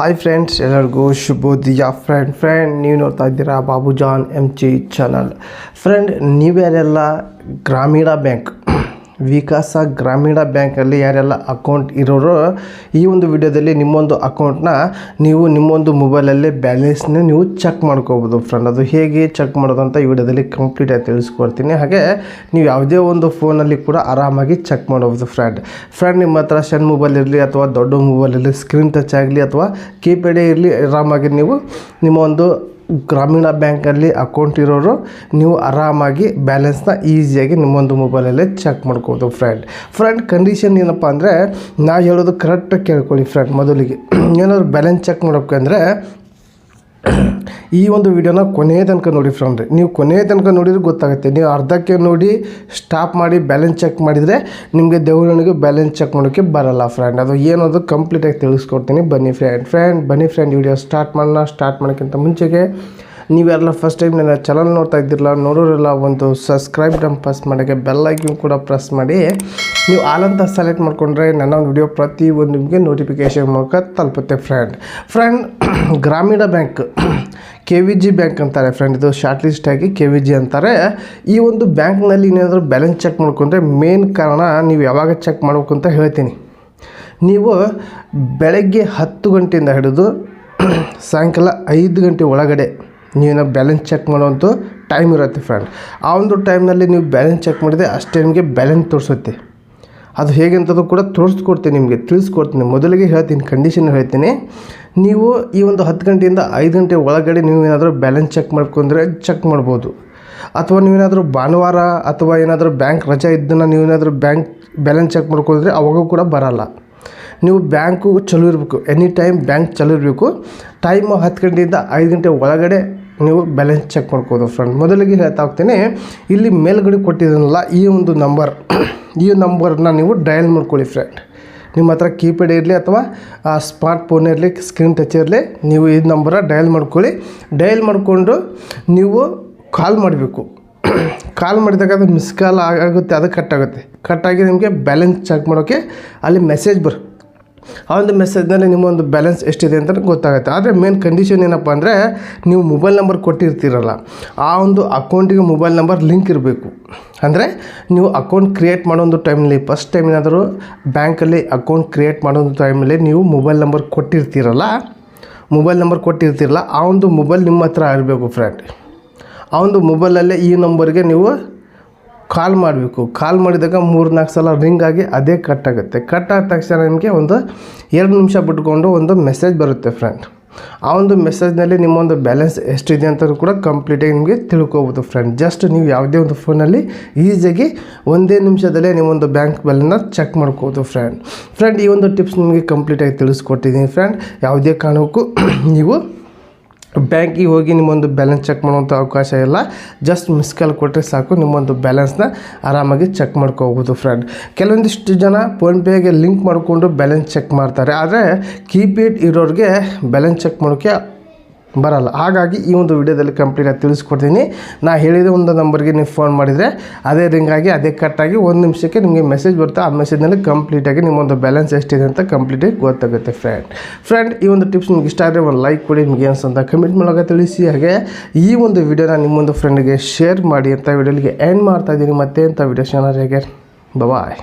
Hi friends ಎಲ್ಲರಿಗೂ ಶುಭೋದಯ. Friend friend ನೀವು ನೋಡ್ತಾ ಇದ್ದೀರಾ Babujan M G channel friend ನೀವ್ಯಾರೆಲ್ಲ Grameena bank ವಿಕಾಸ ಗ್ರಾಮೀಣ ಬ್ಯಾಂಕಲ್ಲಿ ಯಾರೆಲ್ಲ ಅಕೌಂಟ್ ಇರೋರು ಈ ಒಂದು ವಿಡಿಯೋದಲ್ಲಿ ನಿಮ್ಮೊಂದು ಅಕೌಂಟ್ನ ನೀವು ನಿಮ್ಮೊಂದು ಮೊಬೈಲಲ್ಲೇ ಬ್ಯಾಲೆನ್ಸ್ನ ನೀವು ಚೆಕ್ ಮಾಡ್ಕೋಬೋದು ಫ್ರೆಂಡ್. ಅದು ಹೇಗೆ ಚೆಕ್ ಮಾಡೋದು ಅಂತ ಈ ವಿಡಿಯೋದಲ್ಲಿ ಕಂಪ್ಲೀಟಾಗಿ ತಿಳಿಸ್ಕೊಡ್ತೀನಿ. ಹಾಗೆ ನೀವು ಯಾವುದೇ ಒಂದು ಫೋನಲ್ಲಿ ಕೂಡ ಆರಾಮಾಗಿ ಚೆಕ್ ಮಾಡ್ಬೋದು ಫ್ರೆಂಡ್. ಫ್ರೆಂಡ್, ನಿಮ್ಮ ಹತ್ರ ಸಣ್ಣ ಮೊಬೈಲ್ ಇರಲಿ ಅಥವಾ ದೊಡ್ಡ ಮೊಬೈಲ್ ಇರಲಿ, ಸ್ಕ್ರೀನ್ ಟಚ್ ಆಗಲಿ ಅಥವಾ ಕೀಪ್ಯಾಡೇ ಇರಲಿ, ಆರಾಮಾಗಿ ನೀವು ನಿಮ್ಮ ಒಂದು ಗ್ರಾಮೀಣ ಬ್ಯಾಂಕಲ್ಲಿ ಅಕೌಂಟ್ ಇರೋರು, ನೀವು ಆರಾಮಾಗಿ ಬ್ಯಾಲೆನ್ಸ್ನ ಈಸಿಯಾಗಿ ನಿಮ್ಮೊಂದು ಮೊಬೈಲಲ್ಲೇ ಚೆಕ್ ಮಾಡ್ಕೋಬೋದು ಫ್ರೆಂಡ್ ಫ್ರೆಂಡ್ ಕಂಡೀಷನ್ ಏನಪ್ಪ ಅಂದರೆ, ನಾ ಹೇಳೋದು ಕರೆಕ್ಟಾಗಿ ಕೇಳ್ಕೊಳ್ಳಿ ಫ್ರೆಂಡ್ ಮೊದಲಿಗೆ. ಏನಾದ್ರು ಬ್ಯಾಲೆನ್ಸ್ ಚೆಕ್ ಮಾಡೋಕ್ಕಂದ್ರೆ ಈ ಒಂದು ವಿಡಿಯೋನ ಕೊನೆಯ ತನಕ ನೋಡಿ ಫ್ರೆಂಡ್ ನೀವು ಕೊನೆಯ ತನಕ ನೋಡಿದ್ರೆ ಗೊತ್ತಾಗುತ್ತೆ. ನೀವು ಅರ್ಧಕ್ಕೆ ನೋಡಿ ಸ್ಟಾಪ್ ಮಾಡಿ ಬ್ಯಾಲೆನ್ಸ್ ಚೆಕ್ ಮಾಡಿದರೆ ನಿಮಗೆ ದೇವರನಿಗೆ ಬ್ಯಾಲೆನ್ಸ್ ಚೆಕ್ ಮಾಡೋಕ್ಕೆ ಬರಲ್ಲ ಫ್ರೆಂಡ್ ಅದು ಏನದು ಕಂಪ್ಲೀಟಾಗಿ ತಿಳಿಸ್ಕೊಡ್ತೀನಿ. ಬನ್ನಿ ಫ್ರೆಂಡ್ ಫ್ರೆಂಡ್ ಬನ್ನಿ ಫ್ರೆಂಡ್ ವಿಡಿಯೋ ಸ್ಟಾರ್ಟ್ ಮಾಡೋಣ. ಸ್ಟಾರ್ಟ್ ಮಾಡೋಕ್ಕಿಂತ ಮುಂಚೆಗೆ ನೀವೆಲ್ಲ ಫಸ್ಟ್ ಟೈಮ್ ನನ್ನ ಚಾನಲ್ ನೋಡ್ತಾ ಇದ್ದಿರಲ್ಲ ನೋಡೋರೆಲ್ಲ ಒಂದು ಸಬ್ಸ್ಕ್ರೈಬ್ ಡಮ್ ಪ್ರೆಸ್ ಮಾಡೋಕ್ಕೆ ಬೆಲ್ ಐಕನ್ ಕೂಡ ಪ್ರೆಸ್ ಮಾಡಿ. ನೀವು ಆಲಂತ ಸೆಲೆಕ್ಟ್ ಮಾಡಿಕೊಂಡ್ರೆ ನನ್ನ ಒಂದು ವಿಡಿಯೋ ಪ್ರತಿ ಒಂದು ನಿಮಗೆ ನೋಟಿಫಿಕೇಶನ್ ಮೂಲಕ ತಲುಪುತ್ತೆ friend friend Grameena bank K V G bank ಅಂತಾರೆ ಫ್ರೆಂಡ್ ಇದು ಶಾರ್ಟ್ ಲಿಸ್ಟ್ ಆಗಿ ಕೆ ವಿ ಜಿ ಅಂತಾರೆ. ಈ ಒಂದು ಬ್ಯಾಂಕ್ನಲ್ಲಿ ಏನಾದರೂ ಬ್ಯಾಲೆನ್ಸ್ ಚೆಕ್ ಮಾಡ್ಕೊಂಡ್ರೆ ಮೇನ್ ಕಾರಣ ನೀವು ಯಾವಾಗ ಚೆಕ್ ಮಾಡಬೇಕು ಅಂತ ಹೇಳ್ತೀನಿ. ನೀವು ಬೆಳಗ್ಗೆ ಹತ್ತು ಗಂಟೆಯಿಂದ ಹಿಡಿದು ಸಾಯಂಕಾಲ ಐದು ಗಂಟೆ ಒಳಗಡೆ ನೀವೇನೋ ಬ್ಯಾಲೆನ್ಸ್ ಚೆಕ್ ಮಾಡೋವಂಥ ಟೈಮ್ ಇರುತ್ತೆ ಫ್ರೆಂಡ್ ಆ ಒಂದು ಟೈಮ್ನಲ್ಲಿ ನೀವು ಬ್ಯಾಲೆನ್ಸ್ ಚೆಕ್ ಮಾಡಿದರೆ ಅಷ್ಟೇ ನಿಮಗೆ ಬ್ಯಾಲೆನ್ಸ್ ತೋರಿಸುತ್ತೆ. ಅದು ಹೇಗೆ ಅಂತದ್ದು ಕೂಡ ತೋರಿಸ್ಕೊಡ್ತೀನಿ ನಿಮಗೆ, ತಿಳಿಸ್ಕೊಡ್ತೀನಿ. ಮೊದಲಿಗೆ ಹೇಳ್ತೀನಿ ಕಂಡೀಷನ್ ಹೇಳ್ತೀನಿ. ನೀವು ಈ ಒಂದು ಹತ್ತು ಗಂಟೆಯಿಂದ ಐದು ಗಂಟೆ ಒಳಗಡೆ ನೀವು ಏನಾದರೂ ಬ್ಯಾಲೆನ್ಸ್ ಚೆಕ್ ಮಾಡ್ಕೊಂಡ್ರೆ ಚೆಕ್ ಮಾಡ್ಬೋದು. ಅಥವಾ ನೀವೇನಾದರೂ ಭಾನುವಾರ ಅಥವಾ ಏನಾದರೂ ಬ್ಯಾಂಕ್ ರಜೆ ಇದ್ದನ್ನು ನೀವೇನಾದರೂ ಬ್ಯಾಂಕ್ ಬ್ಯಾಲೆನ್ಸ್ ಚೆಕ್ ಮಾಡ್ಕೊಂಡ್ರೆ ಅವಾಗೂ ಕೂಡ ಬರಲ್ಲ. ನೀವು ಬ್ಯಾಂಕು ಚಲೋ ಇರಬೇಕು ಎನಿ ಟೈಮ್ ಬ್ಯಾಂಕ್ ಚಲೋ ಇರಬೇಕು. ಟೈಮು ಹತ್ತು ಗಂಟೆಯಿಂದ ಐದು ಗಂಟೆ ಒಳಗಡೆ ನೀವು ಬ್ಯಾಲೆನ್ಸ್ ಚೆಕ್ ಮಾಡ್ಕೋದು ಫ್ರೆಂಡ್ ಮೊದಲಿಗೆ ಹೇಳ್ತಾ ಹೋಗ್ತೇನೆ, ಇಲ್ಲಿ ಮೇಲ್ಗಡೆ ಕೊಟ್ಟಿದ್ದೀನಲ್ಲ ಈ ಒಂದು ನಂಬರ್ ಈ ನಂಬರ್ನ ನೀವು ಡಯಲ್ ಮಾಡ್ಕೊಳ್ಳಿ ಫ್ರೆಂಡ್ ನಿಮ್ಮ ಹತ್ರ ಕೀಪ್ಯಾಡ್ ಇರಲಿ ಅಥವಾ ಸ್ಮಾರ್ಟ್ ಫೋನ್ ಇರಲಿ ಸ್ಕ್ರೀನ್ ಟಚ್ ಇರಲಿ, ನೀವು ಈ ನಂಬರ ಡಯಲ್ ಮಾಡ್ಕೊಳ್ಳಿ. ಡಯಲ್ ಮಾಡಿಕೊಂಡು ನೀವು ಕಾಲ್ ಮಾಡಬೇಕು. ಕಾಲ್ ಮಾಡಿದಾಗ ಅದು ಮಿಸ್ ಕಾಲ್ ಆಗುತ್ತೆ, ಅದು ಕಟ್ ಆಗುತ್ತೆ. ಕಟ್ಟಾಗಿ ನಿಮಗೆ ಬ್ಯಾಲೆನ್ಸ್ ಚೆಕ್ ಮಾಡೋಕ್ಕೆ ಅಲ್ಲಿ ಮೆಸೇಜ್ ಬರ್ ಆ ಒಂದು ಮೆಸೇಜ್ನಲ್ಲಿ ನಿಮ್ಮ ಒಂದು ಬ್ಯಾಲೆನ್ಸ್ ಎಷ್ಟಿದೆ ಅಂತ ಗೊತ್ತಾಗುತ್ತೆ. ಆದರೆ ಮೇನ್ ಕಂಡೀಷನ್ ಏನಪ್ಪ ಅಂದರೆ ನೀವು ಮೊಬೈಲ್ ನಂಬರ್ ಕೊಟ್ಟಿರ್ತೀರಲ್ಲ, ಆ ಒಂದು ಅಕೌಂಟಿಗೆ ಮೊಬೈಲ್ ನಂಬರ್ ಲಿಂಕ್ ಇರಬೇಕು. ಅಂದರೆ ನೀವು ಅಕೌಂಟ್ ಕ್ರಿಯೇಟ್ ಮಾಡೋ ಒಂದು ಟೈಮಲ್ಲಿ ಫಸ್ಟ್ ಟೈಮ್ ಏನಾದರೂ ಬ್ಯಾಂಕಲ್ಲಿ ಅಕೌಂಟ್ ಕ್ರಿಯೇಟ್ ಮಾಡೋ ಒಂದು ಟೈಮಲ್ಲಿ ನೀವು ಮೊಬೈಲ್ ನಂಬರ್ ಕೊಟ್ಟಿರ್ತೀರಲ್ಲ ಮೊಬೈಲ್ ನಂಬರ್ ಕೊಟ್ಟಿರ್ತೀರಲ್ಲ, ಆ ಒಂದು ಮೊಬೈಲ್ ನಿಮ್ಮ ಹತ್ರ ಇರಬೇಕು ಫ್ರೆಂಡ್ ಆ ಒಂದು ಮೊಬೈಲಲ್ಲೇ ಈ ನಂಬರ್ಗೆ ನೀವು ಕಾಲ್ ಮಾಡಬೇಕು. ಕಾಲ್ ಮಾಡಿದಾಗ ಮೂರು ನಾಲ್ಕು ಸಲ ರಿಂಗ್ ಆಗಿ ಅದೇ ಕಟ್ ಆಗುತ್ತೆ. ಕಟ್ ಆದ ತಕ್ಷಣ ನಿಮಗೆ ಒಂದು ಎರಡು ನಿಮಿಷ ಬಿಟ್ಕೊಂಡು ಒಂದು ಮೆಸೇಜ್ ಬರುತ್ತೆ ಫ್ರೆಂಡ್ ಆ ಒಂದು ಮೆಸೇಜ್ನಲ್ಲಿ ನಿಮ್ಮೊಂದು ಬ್ಯಾಲೆನ್ಸ್ ಎಷ್ಟಿದೆ ಅಂತ ಕೂಡ ಕಂಪ್ಲೀಟಾಗಿ ನಿಮಗೆ ತಿಳ್ಕೊಬೋದು ಫ್ರೆಂಡ್ ಜಸ್ಟ್ ನೀವು ಯಾವುದೇ ಒಂದು ಫೋನಲ್ಲಿ ಈಸಿಯಾಗಿ ಒಂದೇ ನಿಮಿಷದಲ್ಲೇ ನೀವೊಂದು ಬ್ಯಾಂಕ್ ಬ್ಯಾಲೆನ್ಸ್ನ ಚೆಕ್ ಮಾಡ್ಕೋಬೋದು ಫ್ರೆಂಡ್ ಫ್ರೆಂಡ್ ಈ ಒಂದು ಟಿಪ್ಸ್ ನಿಮಗೆ ಕಂಪ್ಲೀಟಾಗಿ ತಿಳಿಸ್ಕೊಟ್ಟಿದ್ದೀನಿ ಫ್ರೆಂಡ್ ಯಾವುದೇ ಕಾರಣಕ್ಕೂ ನೀವು ಬ್ಯಾಂಕಿಗೆ ಹೋಗಿ ನಿಮ್ಮೊಂದು ಬ್ಯಾಲೆನ್ಸ್ ಚೆಕ್ ಮಾಡುವಂಥ ಅವಕಾಶ ಇಲ್ಲ. ಜಸ್ಟ್ ಮಿಸ್ ಕಾಲ್ ಕೊಟ್ಟರೆ ಸಾಕು, ನಿಮ್ಮೊಂದು ಬ್ಯಾಲೆನ್ಸ್ನ ಆರಾಮಾಗಿ ಚೆಕ್ ಮಾಡ್ಕೋಬೋದು ಫ್ರೆಂಡ್. ಕೆಲವೊಂದಿಷ್ಟು ಜನ ಫೋನ್ಪೇಗೆ ಲಿಂಕ್ ಮಾಡಿಕೊಂಡು ಬ್ಯಾಲೆನ್ಸ್ ಚೆಕ್ ಮಾಡ್ತಾರೆ. ಆದರೆ ಕೀಪ್ಯಾಡ್ ಇರೋರಿಗೆ ಬ್ಯಾಲೆನ್ಸ್ ಚೆಕ್ ಮಾಡೋಕ್ಕೆ ಬರಲ್ಲ. ಹಾಗಾಗಿ ಈ ಒಂದು ವಿಡಿಯೋದಲ್ಲಿ ಕಂಪ್ಲೀಟಾಗಿ ತಿಳಿಸ್ಕೊಡ್ತೀನಿ. ನಾ ಹೇಳಿದ ಒಂದು ನಂಬರ್ಗೆ ನೀವು ಫೋನ್ ಮಾಡಿದರೆ ಅದೇ ರಿಂಗಾಗಿ ಅದೇ ಕಟ್ಟಾಗಿ ಒಂದು ನಿಮಿಷಕ್ಕೆ ನಿಮಗೆ ಮೆಸೇಜ್ ಬರುತ್ತೆ? ಆ ಮೆಸೇಜ್ನಲ್ಲಿ ಕಂಪ್ಲೀಟಾಗಿ ನಿಮ್ಮೊಂದು ಬ್ಯಾಲೆನ್ಸ್ ಎಷ್ಟಿದೆ ಅಂತ ಕಂಪ್ಲೀಟಾಗಿ ಗೊತ್ತಾಗುತ್ತೆ ಫ್ರೆಂಡ್ ಫ್ರೆಂಡ್ ಈ ಒಂದು ಟಿಪ್ಸ್ ನಿಮ್ಗೆ ಇಷ್ಟ ಆದರೆ ಒಂದು ಲೈಕ್ ಕೊಡಿ, ನಿಮಗೆ ಅನ್ಸಂತ ಕಮೆಂಟ್ ಮೂಲಕ ತಿಳಿಸಿ. ಹಾಗೆ ಈ ಒಂದು ವಿಡಿಯೋನ ನಿಮ್ಮೊಂದು ಫ್ರೆಂಡ್ಗೆ ಶೇರ್ ಮಾಡಿ ಅಂತ ವಿಡಿಯೋಲಿಗೆ ಎಂಡ್ ಮಾಡ್ತಾ ಇದ್ದೀನಿ. ಮತ್ತೆ ಅಂತ ವಿಡಿಯೋ ಚೆನ್ನಾಗಿ ಬಾಯ್